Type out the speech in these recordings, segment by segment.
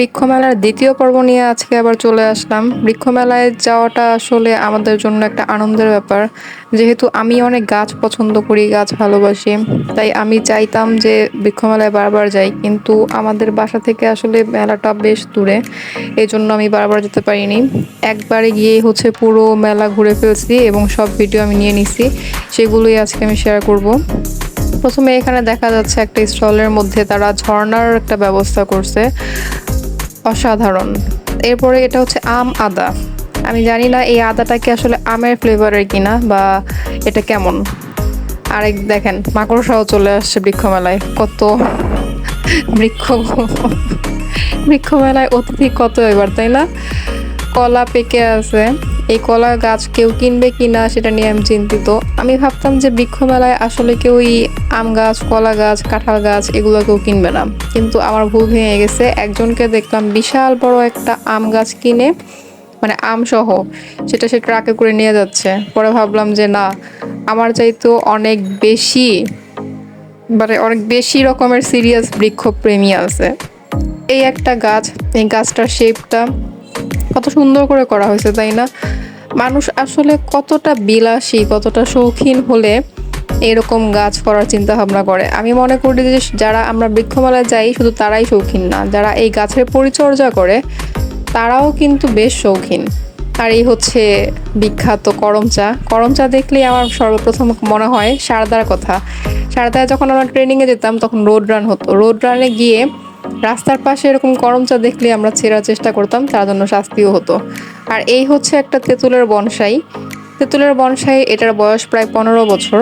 বৃক্ষ মেলার দ্বিতীয় পর্ব নিয়ে আজকে আবার চলে আসলাম। বৃক্ষমেলায় যাওয়াটা আসলে আমাদের জন্য একটা আনন্দের ব্যাপার। যেহেতু আমি অনেক গাছ পছন্দ করি, গাছ ভালোবাসি, তাই আমি চাইতাম যে বৃক্ষ মেলায় বারবার যাই, কিন্তু আমাদের বাসা থেকে আসলে মেলাটা বেশ দূরে এই জন্য আমি বারবার যেতে পারিনি। একবারে গিয়ে হচ্ছে পুরো মেলা ঘুরে ফেলছি এবং সব ভিডিও আমি নিয়ে নিছি, সেগুলোই আজকে আমি শেয়ার করব। প্রথমে এখানে দেখা যাচ্ছে একটা স্টলের মধ্যে তারা ঝর্ণার একটা ব্যবস্থা করছে। অসাধারণ। এরপরে এটা হচ্ছে আম আদা। আমি জানি না এই আদাটা কি আসলে আমের ফ্লেভারের কিনা বা এটা কেমন। আরেক দেখেন মাকড়সাও চলে আসছে বৃক্ষমেলায়। কত বৃক্ষ। বৃক্ষমেলায় অতিথি কত এবার, তাই না? কলা পেকে আছে। এই কলা গাছ কেউ কিনবে কি না সেটা নিয়ে আমি চিন্তিত। আমি ভাবতাম যে বৃক্ষ মেলায় আসলে কেউই আম গাছ, কলা গাছ, কাঁঠাল গাছ এগুলো কেউ কিনবে না। কিন্তু আমার ভুল ভেঙে গেছে। একজনকে দেখলাম বিশাল বড় একটা আম গাছ কিনে মানে আম সহ সেটা সে ট্রাকে করে নিয়ে যাচ্ছে। পরে ভাবলাম যে না, আমার চাইতেও অনেক বেশি মানে অনেক বেশি রকমের সিরিয়াস বৃক্ষ প্রেমী আছে। এই একটা গাছ, এই গাছটার শেপটা কত সুন্দর করে করা হয়েছে, তাই না? মানুষ আসলে কতটা বিলাসী, কতটা শৌখিন হলে এরকম গাছ করার চিন্তা ভাবনা করে। আমি মনে করি যে যারা আমরা বৃক্ষমেলায় যাই, শুধু তারাই শৌখিন না। যারা এই গাছের পরিচর্যা করে, তারাও কিন্তু বেশ শৌখিন। আর এই হচ্ছে বিখ্যাত করম চা। করম চা দেখলেই আমার সর্বপ্রথম মনে হয় সারদার কথা। সারদায় যখন আমরা ট্রেনিংয়ে যেতাম, তখন রোড রান হতো। রোড রানে গিয়ে রাস্তার পাশে এরকম করম চা দেখলে আমরা চেরার চেষ্টা করতাম, তার জন্য শাস্তিও হতো। আর এই হচ্ছে একটা তেঁতুলের বনসাই। তেঁতুলের বনসাই, এটার বয়স প্রায় পনেরো বছর।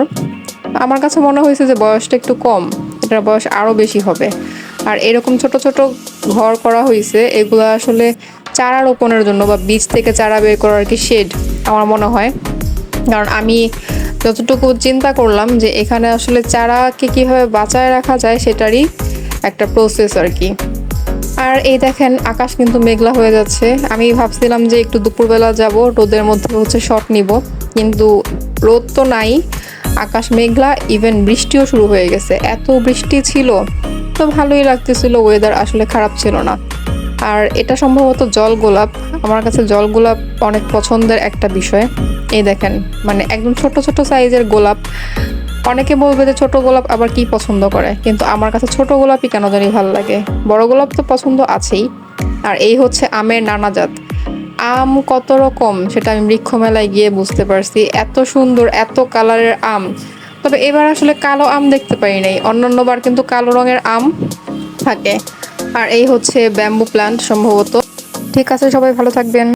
আমার কাছে মনে হয়েছে যে বয়সটা একটু কম, এটার বয়স আরও বেশি হবে। আর এরকম ছোট ছোট ঘর করা হয়েছে, এগুলো আসলে চারা রোপণের জন্য বা বীজ থেকে চারা বের করার কি শেড, আমার মনে হয়। কারণ আমি যতটুকু চিন্তা করলাম যে এখানে আসলে চারাকে কীভাবে বাঁচায় রাখা যায় সেটারই একটা প্রসেস আর কি। আর এই দেখেন, আকাশ কিন্তু মেঘলা হয়ে যাচ্ছে। আমি ভাবছিলাম যে একটু দুপুরবেলা যাব, রোদের মধ্যে হচ্ছে শট নিব। কিন্তু রোদ তো নাই, আকাশ মেঘলা ইভেন বৃষ্টিও শুরু হয়ে গেছে। এত বৃষ্টি ছিল, তো ভালোই লাগতেছিল ওয়েদার আসলে খারাপ ছিল না। আর এটা সম্ভবত জল গোলাপ। আমার কাছে জল গোলাপ অনেক পছন্দের একটা বিষয়। এই দেখেন মানে একদম ছোট ছোট সাইজের গোলাপ। অনেকে বলবে যে ছোট গোলাপ আবার কি পছন্দ করে, কিন্তু আমার কাছে ছোট গোলাপই কেন জানি ভালো লাগে। বড় গোলাপ তো পছন্দ আছেই। আর এই হচ্ছে আমের নানা জাত আম কত রকম সেটা আমি বৃক্ষ মেলায় গিয়ে বুঝতে পারছি। এত সুন্দর, এত কালারের আম। তবে এবার আসলে কালো আম দেখতে পাই নাই। অন্যান্য বার কিন্তু কালো রঙের আম থাকে। আর এই হচ্ছে ব্যাম্বু প্ল্যান্ট সম্ভবত। ঠিক আছে, সবাই ভালো থাকবেন।